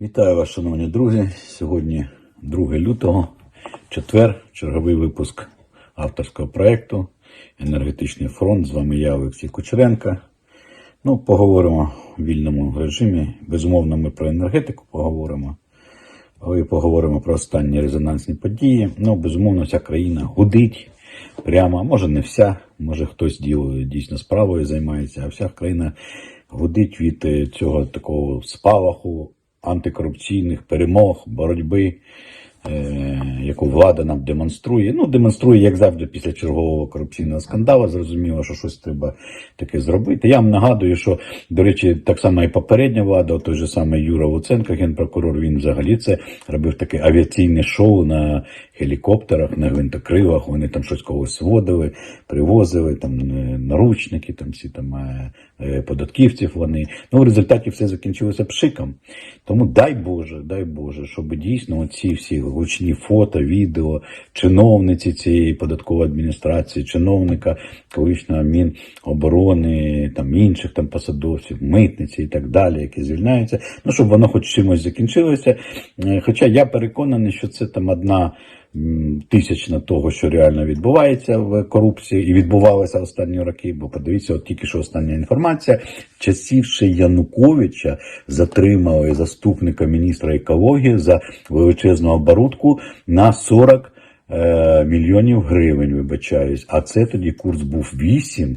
Вітаю вас, шановні друзі. Сьогодні 2 лютого, четвер, черговий випуск авторського проєкту Енергетичний фронт. З вами я, Олексій Кучеренко. Ну, поговоримо в вільному режимі. Безумовно, ми про енергетику поговоримо. І поговоримо про останні резонансні події. Ну, безумовно, вся країна гудить прямо, може не вся, може хтось дійсно справою займається, а вся країна гудить від е, цього такого спалаху антикорупційних перемог, боротьби, е, яку влада нам демонструє. Ну, демонструє, як завжди, після чергового корупційного скандалу. Зрозуміло, що щось треба таке зробити. Я вам нагадую, що, до речі, так само і попередня влада, той же самий Юра Луценко, генпрокурор, він взагалі це робив таке авіаційне шоу на гелікоптерах, на гвинтокрилах. Вони там щось когось водили, привозили, там е, наручники, там всі там е, податківців вони. Ну, в результаті все закінчилося пшиком. Тому дай Боже, дай Боже, щоб дійсно оці всі гучні фото, відео, чиновниці цієї податкової адміністрації, чиновника колишнього Міноборони, там інших там посадовців, митниці і так далі, які звільняються. Ну, щоб воно хоч чимось закінчилося. Е, Хоча я переконаний, що це там одна тисячна того, що реально відбувається в корупції і відбувалося останні роки. Бо подивіться, от тільки що остання інформація. Часів ще Януковича затримали заступника міністра екології за величезну оборудку на 40 е, мільйонів гривень, вибачаюсь. А це тоді курс був 8.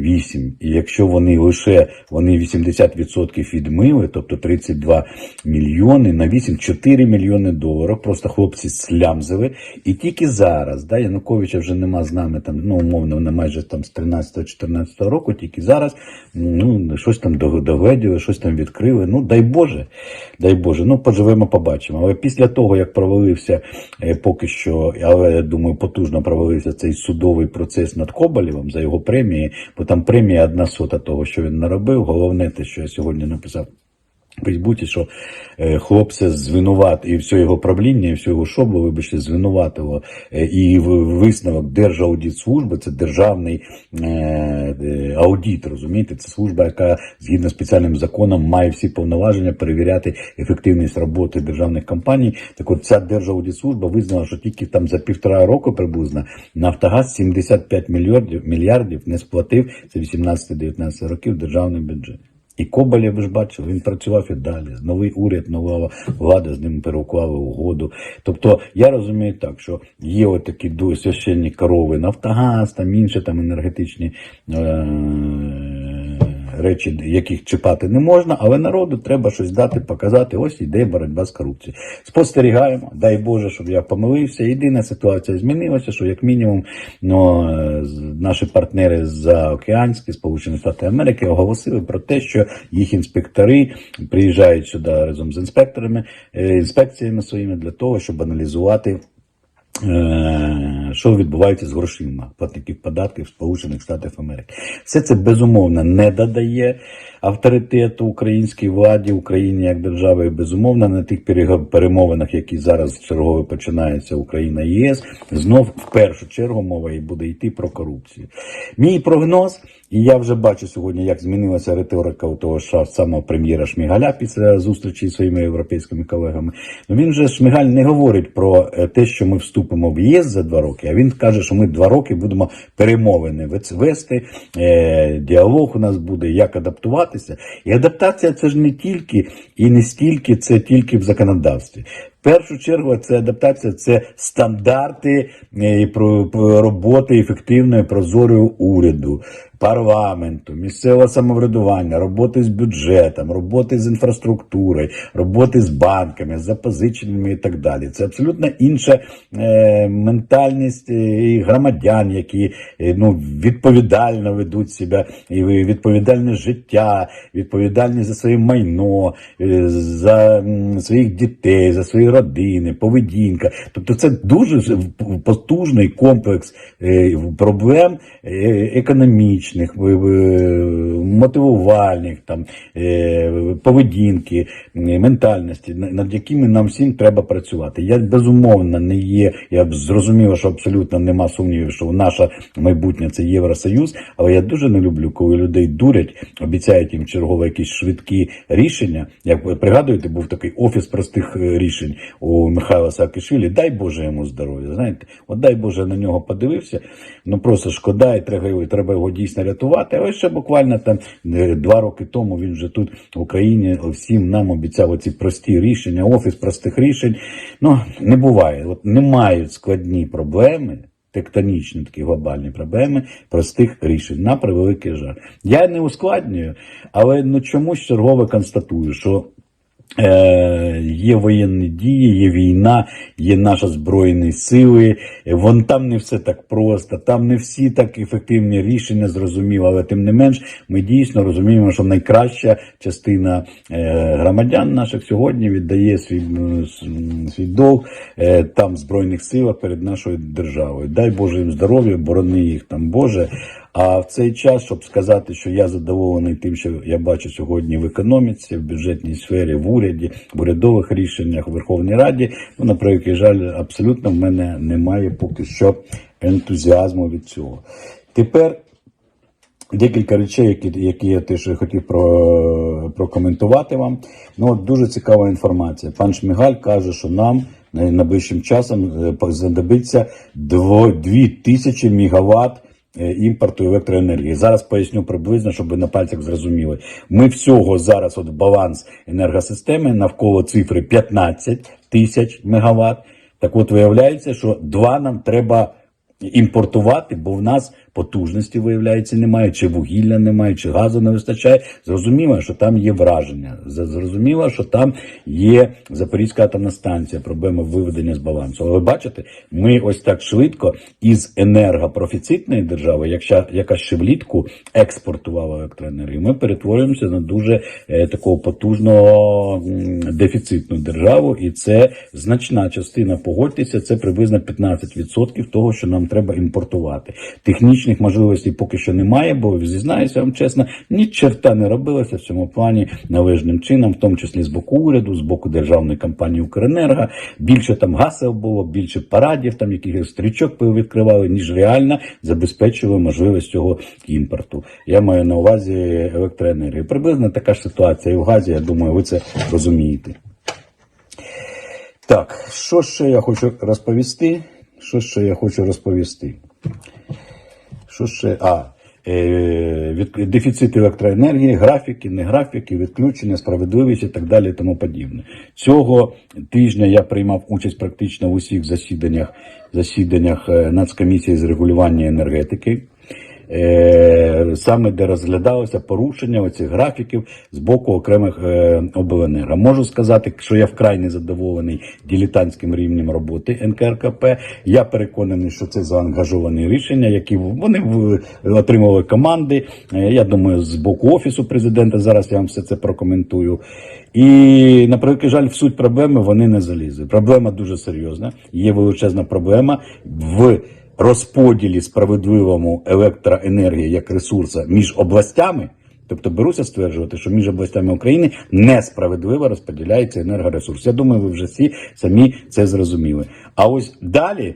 8. І якщо вони лише вони 80% відмили, тобто 32 мільйони на 8, 4 мільйони доларів. Просто хлопці слямзили. І тільки зараз, да, Януковича вже нема з нами там, ну умовно, вони майже там з 13-14 року, тільки зараз ну, щось там догледіли, щось там відкрили. Ну, дай Боже, дай Боже, ну поживемо, побачимо. Але після того, як провалився е, поки що, але я думаю, потужно провалився цей судовий процес над Коболєвим за його премії, там премія одна сота того, що він наробив. Головне те, що я сьогодні написав. Фейсбуці, що е, хлопця звинуват і все його правління, і все його шобло, вибачте, звинуватило. Е, і висновок Держаудитслужби, це державний е, аудит, розумієте? Це служба, яка згідно з спеціальним законом має всі повноваження перевіряти ефективність роботи державних компаній. Так от ця Держаудитслужба визнала, що тільки там за півтора року приблизно Нафтогаз 75 мільярдів, мільярдів не сплатив, це 18-19 років державний бюджет. І Коболєв, ви ж бачили, він працював і далі. Новий уряд, нова влада з ним переклали угоду. Тобто я розумію так, що є отакі священні корови Нафтогаз, там інші там енергетичні е- речі, яких чіпати не можна, але народу треба щось дати, показати. Ось іде боротьба з корупцією. Спостерігаємо, дай Боже, щоб я помилився. Єдина ситуація змінилася, що як мінімум ну, е, наші партнери заокеанські, Сполучені Штати Америки, оголосили про те, що їх інспектори приїжджають сюди разом з інспекторами, е, інспекціями своїми для того, щоб аналізувати. Е, Що відбувається з грошима платників податків Сполучених Штатів Америки, все це безумовно не додає авторитету українській владі, Україні як держави, і безумовно на тих перемовинах, які зараз чергово починаються Україна і ЄС, знов в першу чергу мова і буде йти про корупцію. Мій прогноз, і я вже бачу сьогодні, як змінилася риторика у того ж самого прем'єра Шмігаля після зустрічі зі своїми європейськими колегами. Ну він же Шмигаль не говорить про е, те, що ми вступимо в ЄС за два роки, а він каже, що ми два роки будемо перемовини вести, е, діалог у нас буде, як адаптуватися. І адаптація це ж не тільки і не стільки це тільки в законодавстві. В першу чергу це адаптація, це стандарти е, і роботи ефективної прозорої уряду, парламенту, місцевого самоврядування, роботи з бюджетом, роботи з інфраструктурою, роботи з банками, з запозиченнями і так далі. Це абсолютно інша е, ментальність е, і громадян, які е, ну, відповідально ведуть себе, і відповідальне життя, відповідальність за своє майно, е, за м, своїх дітей, за свої родини, поведінка. Тобто, це дуже потужний комплекс е, проблем е, економічних, е, мотивувальних, там, е, поведінки, ментальності, над якими нам всім треба працювати. Я безумовно не є. Я б зрозумів, що абсолютно нема сумнівів, що наше майбутнє це Євросоюз. Але я дуже не люблю, коли людей дурять, обіцяють їм чергово якісь швидкі рішення. Як ви пригадуєте, був такий офіс простих е, рішень у Михайла Саакашвілі. Дай Боже йому здоров'я. Знаєте, от дай Боже на нього подивився. Ну просто шкода, і треба, його- треба його дійсно рятувати. Але ще буквально там е, два роки тому він вже тут в Україні всім нам обіцяв оці прості рішення, офіс простих рішень. Ну не буває. От не мають складні проблеми. Тектонічні такі глобальні проблеми простих рішень на превеликий жаль. Я не ускладнюю, але ну чомусь чергове констатую, що є воєнні дії, є війна, є наші збройні сили. Е, Вон там не все так просто, там не всі так ефективні рішення зрозуміло, але тим не менш ми дійсно розуміємо, що найкраща частина е, громадян наших сьогодні віддає свій, свій долг е, там в збройних силах перед нашою державою. Дай Боже їм здоров'я, борони їх там Боже. А в цей час, щоб сказати, що я задоволений тим, що я бачу сьогодні в економіці, в бюджетній сфері, в уряді, в урядових рішеннях, у Верховній Раді, ну, на превеликий жаль, абсолютно в мене немає поки що ентузіазму від цього. Тепер Декілька речей, які, які я теж хотів про, прокоментувати вам. Ну, от дуже цікава інформація. Пан Шмигаль каже, що нам найближчим часом е, знадобиться 2 тисячі мегаватт е, імпорту електроенергії. Зараз поясню приблизно, щоб ви на пальцях зрозуміли. Ми всього зараз от баланс енергосистеми навколо цифри 15 тисяч мегаватт. Так от виявляється, що два нам треба імпортувати, бо в нас потужності, виявляється, немає, чи вугілля немає, чи газу не вистачає. Зрозуміло, що там є враження. Зрозуміло, що там є Запорізька атомна станція, проблема виведення з балансу. Але бачите, ми ось так швидко із енергопрофіцитної держави, якщо, яка ще влітку експортувала електроенергію, ми перетворюємося на дуже е, такого потужного дефіцитну державу, і це значна частина. Погодьтеся, це приблизно 15% того, що нам треба імпортувати. Технічних можливостей поки що немає, бо зізнаюся вам чесно, ні черта не робилося в цьому плані належним чином, в тому числі з боку уряду, з боку державної компанії Укренерго. Більше там гасел було, більше парадів, там якихось стрічок відкривали, ніж реально забезпечили можливість цього імпорту. Я маю на увазі електроенергію. Приблизно така ж ситуація і в газі. Я думаю, ви це розумієте. Так, що ще я хочу розповісти? Що ще я хочу розповісти? Що ще? А, е, від, дефіцит електроенергії, графіки, не графіки, відключення, справедливість і так далі і тому подібне. Цього тижня я приймав участь практично в усіх засіданнях, засіданнях е, Нацкомісії з регулювання енергетики. Е, саме де розглядалося порушення оцих графіків з боку окремих е, обленерго. Можу сказати, що я вкрай незадоволений дилетантським рівнем роботи НКРКП. Я переконаний, що це заангажовані рішення, які вони отримували команди. Е, я думаю, з боку офісу президента. Зараз я вам все це прокоментую. І на превеликий жаль, в суть проблеми вони не залізли. Проблема дуже серйозна. Є величезна проблема в розподілі справедливому електроенергії як ресурса між областями. Тобто беруся стверджувати, що між областями України несправедливо розподіляється енергоресурс. Я думаю, ви вже всі самі це зрозуміли. А ось далі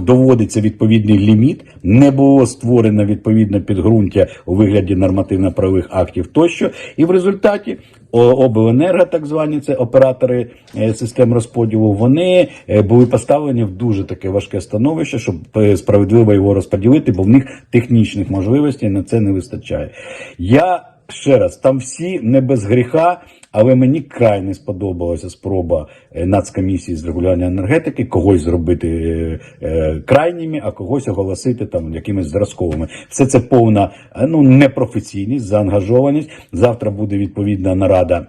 доводиться відповідний ліміт, не було створено відповідне підґрунтя у вигляді нормативно-правових актів тощо, і в результаті обленерго, так звані це оператори е, систем розподілу, вони е, були поставлені в дуже таке важке становище, щоб е, справедливо його розподілити, бо в них технічних можливостей на це не вистачає. Я ще раз, там всі не без гріха, але мені край не сподобалася спроба е, Нацкомісії з регулювання енергетики когось зробити е, е, крайніми, а когось оголосити там якимись зразковими. Все це повна ну непрофесійність, заангажованість. Завтра буде відповідна нарада.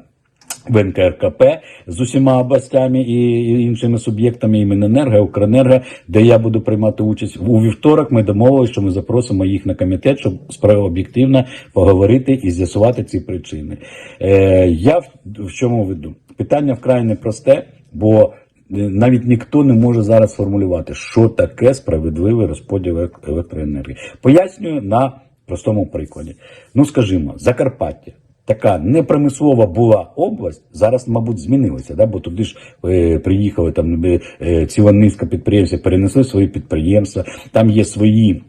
В НКРКП з усіма областями і іншими суб'єктами і Міненерго, і Укренерго, де я буду приймати участь у вівторок. Ми домовилися, що ми запросимо їх на комітет, щоб справа об'єктивно поговорити і з'ясувати ці причини. Е, я в, в чому веду? Питання вкрай непросте. Бо е, навіть ніхто не може зараз сформулювати, що таке справедливий розподіл електроенергії. Пояснюю на простому прикладі. Ну, скажімо, Закарпаття. Така непримислова була область, зараз, мабуть, змінилася, да? бо туди ж е, приїхали там е, е, ціла низка підприємців, перенесли свої підприємства, там є свої.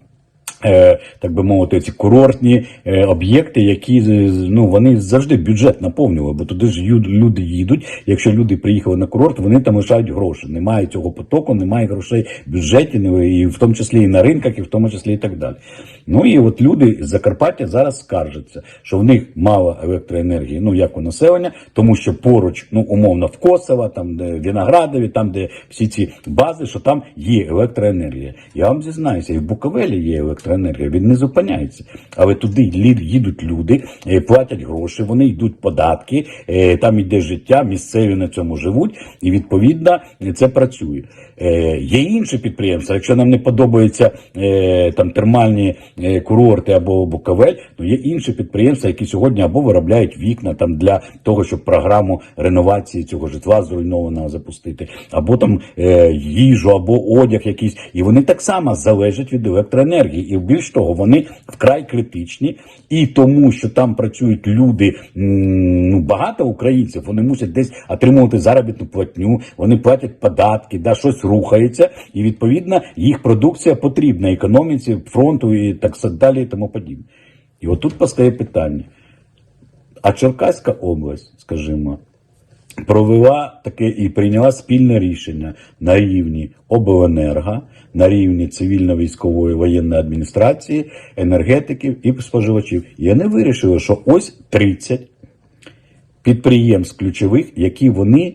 Е, Так би мовити, ці курортні е, об'єкти, які ну вони завжди бюджет наповнювали, бо туди ж люди їдуть. Якщо люди приїхали на курорт, вони там лишають гроші. Немає цього потоку, немає грошей в бюджеті, ну, і в тому числі і на ринках, і в тому числі і так далі. Ну і от люди з Закарпаття зараз скаржаться, що в них мало електроенергії, ну як у населення, тому що поруч, ну умовно, в Косово, там де в Виноградові, там де всі ці бази, що там є електроенергія. Я вам зізнаюся, і в Буковелі є електроенергія, він не зупиняється. Але туди їдуть люди, е, платять гроші, вони йдуть податки, е, там йде життя, місцеві на цьому живуть, і відповідно це працює. Е, Є інші підприємства. Якщо нам не подобаються е, там термальні е, курорти або Буковель, то є інші підприємства, які сьогодні або виробляють вікна там для того, щоб програму реновації цього житла зруйнованого запустити, або там е, їжу, або одяг якийсь, і вони так само залежать від електроенергії. І більш того, вони вкрай критичні, і тому, що там працюють люди, ну багато українців, вони мусять десь отримувати заробітну платню, вони платять податки, да щось рухається, і відповідно їх продукція потрібна економіці, фронту і так далі, і тому подібне. І отут постає питання. А Черкаська область, скажімо, провела таке і прийняла спільне рішення на рівні обленерго, на рівні цивільно-військової воєнної адміністрації, енергетиків і споживачів. І вони вирішили, що ось 30 підприємств ключових, які вони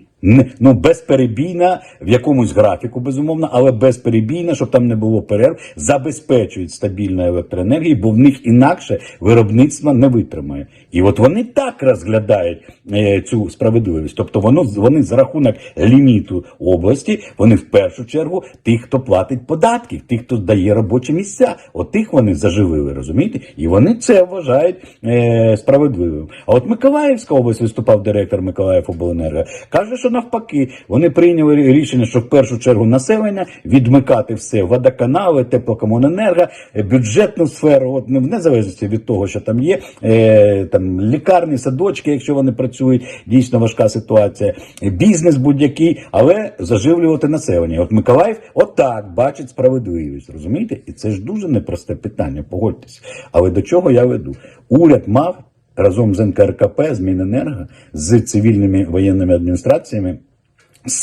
ну безперебійно в якомусь графіку, безумовно, але безперебійно, щоб там не було перерв, забезпечують стабільну електроенергію, бо в них інакше виробництво не витримає. І от вони так розглядають е, цю справедливість. Тобто воно вони за рахунок ліміту області, вони в першу чергу тих, хто платить податки, тих, хто дає робочі місця, от тих вони заживили, розумієте? І вони це вважають е, справедливим. А от Миколаївська область виступав директор Миколаїв обленерго, каже, що навпаки, вони прийняли рішення, що в першу чергу населення відмикати все водоканали, теплокомуненерго, е, бюджетну сферу, от не в незалежності від того, що там є, е, там лікарні, садочки, якщо вони працюють, дійсно важка ситуація, е, бізнес будь-який, але заживлювати населення. От Миколаїв отак бачить справедливість, розумієте? І це ж дуже непросте питання, погодьтесь. Але до чого я веду? Уряд мав разом з НКРКП, з Міненерго, з цивільними воєнними адміністраціями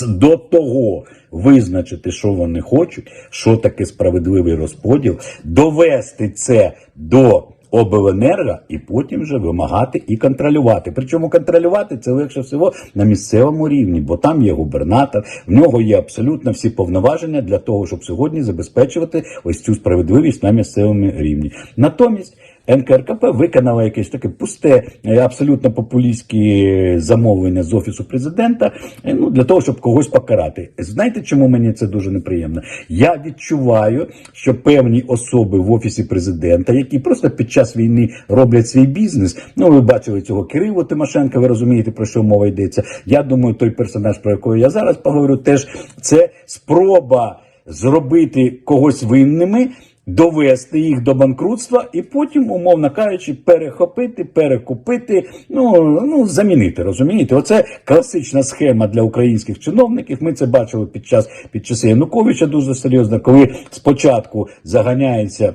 до того визначити, що вони хочуть, що таке справедливий розподіл, довести це до обленерго і потім вже вимагати і контролювати. Причому контролювати це легше всього на місцевому рівні, бо там є губернатор, в нього є абсолютно всі повноваження для того, щоб сьогодні забезпечувати ось цю справедливість на місцевому рівні. Натомість. НКРКП виконала якесь таке пусте, е, абсолютно популістське замовлення з офісу президента. е, Ну для того, щоб когось покарати. Знаєте, чому мені це дуже неприємно? Я відчуваю, що певні особи в офісі президента, які просто під час війни роблять свій бізнес. Ну, ви бачили цього Кирилу Тимошенка, ви розумієте, про що мова йдеться. Я думаю, той персонаж, про якого я зараз поговорю, теж це спроба зробити когось винними довести їх до банкрутства і потім, умовно кажучи, перехопити, перекупити, ну, ну замінити. Розумієте? Оце класична схема для українських чиновників. Ми це бачили під час під часи Януковича дуже серйозно, коли спочатку заганяється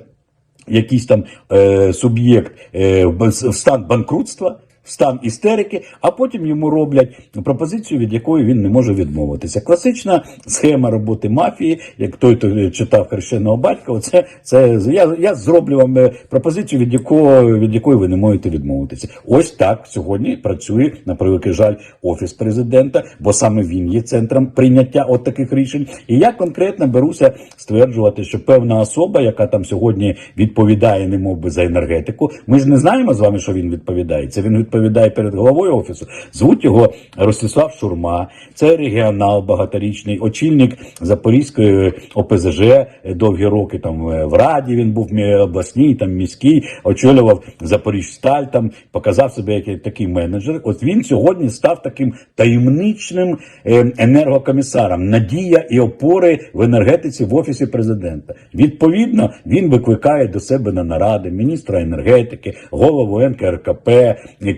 якийсь там е, суб'єкт е, в стан банкрутства. Стан істерики, а потім йому роблять пропозицію, від якої він не може відмовитися. Класична схема роботи мафії, як той, хто читав хрещеного батька, оце це я, я зроблю вам е, пропозицію, від якого від якої ви не можете відмовитися. Ось так сьогодні працює на превеликий жаль офіс президента, бо саме він є центром прийняття от таких рішень. І я конкретно беруся стверджувати, що певна особа, яка там сьогодні відповідає, не мов би за енергетику, ми ж не знаємо з вами, що він відповідає. Це він відповідає відповідає перед головою офісу. Звуть його Ростислав Шурма. Це регіонал багаторічний, очільник Запорізької ОПЗЖ довгі роки там е, в Раді. Він був обласній, там міський, очолював Запоріжсталь, там показав себе як такий менеджер. От він сьогодні став таким таємничним е, енергокомісаром, надія і опори в енергетиці в офісі президента. Відповідно, він викликає до себе на наради міністра енергетики, голову НКРКП,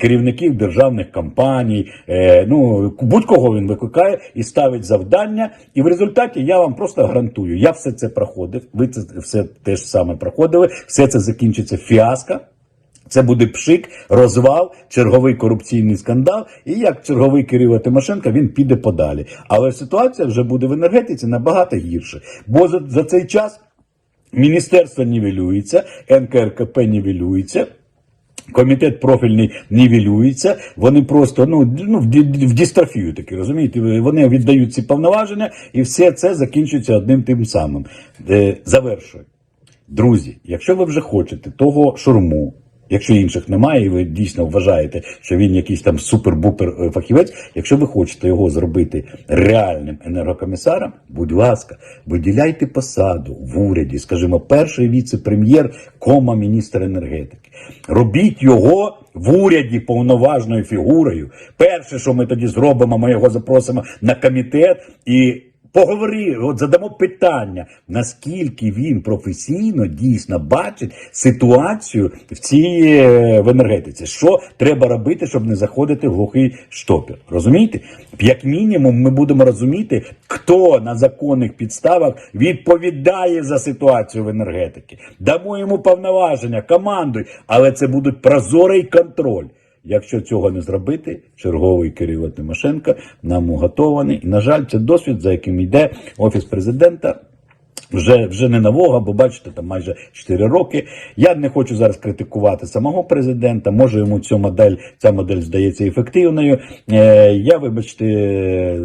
керівників державних компаній. е, Ну будь-кого він викликає і ставить завдання. І в результаті я вам просто гарантую, я все це проходив. Ви це все теж саме проходили. Все це закінчиться фіаско. Це буде пшик, розвал, черговий корупційний скандал. І як черговий Кирило Тимошенко він піде подалі. Але ситуація вже буде в енергетиці набагато гірше. Бо за, за цей час міністерство нівелюється, НКРКП нівелюється. Комітет профільний нівелюється, вони просто ну, ну в, ді- в дістрофію такі розумієте, вони віддають ці повноваження, і все це закінчується одним тим самим. Завершую. Друзі, якщо ви вже хочете того шурму, якщо інших немає, і ви дійсно вважаєте, що він якийсь там супер-бупер е, фахівець, якщо ви хочете його зробити реальним енергокомісаром, будь ласка, виділяйте посаду в уряді, скажімо, перший віце-прем'єр, кома міністр енергетики. Робіть його в уряді повноважною фігурою. Перше, що ми тоді зробимо, ми його запросимо на комітет і. Поговори, от задамо питання, наскільки він професійно дійсно бачить ситуацію в цій е, в енергетиці. Що треба робити, щоб не заходити в глухий штопір? Розумієте? Як мінімум, ми будемо розуміти, хто на законних підставах відповідає за ситуацію в енергетиці. Дамо йому повноваження, командуй, але це будуть прозорий контроль. Якщо цього не зробити, черговий Кирило Тимошенко нам уготований. І, на жаль, це досвід, за яким йде офіс президента. Вже вже не нового, бо бачите, там майже 4 роки. Я не хочу зараз критикувати самого президента. Може йому цю модель, ця модель здається ефективною. Е, я, вибачте,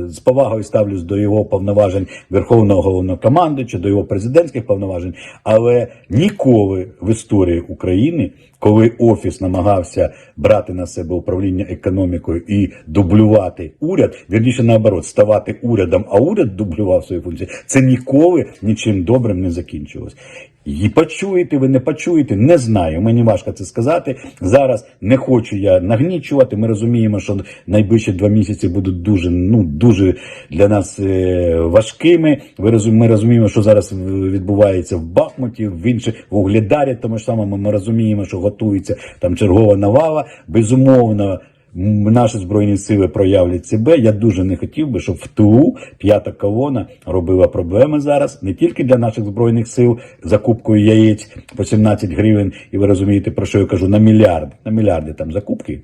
з повагою ставлюсь до його повноважень Верховного головнокомандуюча, до його президентських повноважень, але ніколи в історії України, коли офіс намагався брати на себе управління економікою і дублювати уряд, вірніше наоборот, ставати урядом, а уряд дублював свої функції, це ніколи нічим добрим не закінчилось. І почуєте ви, не почуєте, не знаю. Мені важко це сказати. Зараз не хочу я нагнічувати. Ми розуміємо, що найближчі два місяці будуть дуже, ну дуже для нас е, важкими. Ви ми розуміємо, що зараз відбувається в Бахмуті, в інших в Угледарі, тому ж самому ми розуміємо, що готується там чергова навала. Безумовно. Наші збройні сили проявлять себе. Я дуже не хотів би, щоб в ТУ п'ята колона робила проблеми зараз не тільки для наших збройних сил закупкою яєць по 17 гривень, і ви розумієте, про що я кажу, на мільярди, на мільярди там закупки.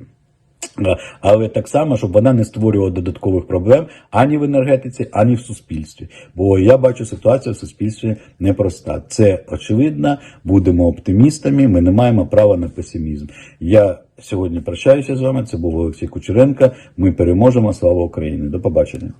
Але так само, щоб вона не створювала додаткових проблем ані в енергетиці, ані в суспільстві. Бо я бачу ситуацію в суспільстві непроста. Це очевидно, будемо оптимістами. Ми не маємо права на песимізм. Я сьогодні прощаюся з вами. Це був Олексій Кучеренко. Ми переможемо. Слава Україні! До побачення.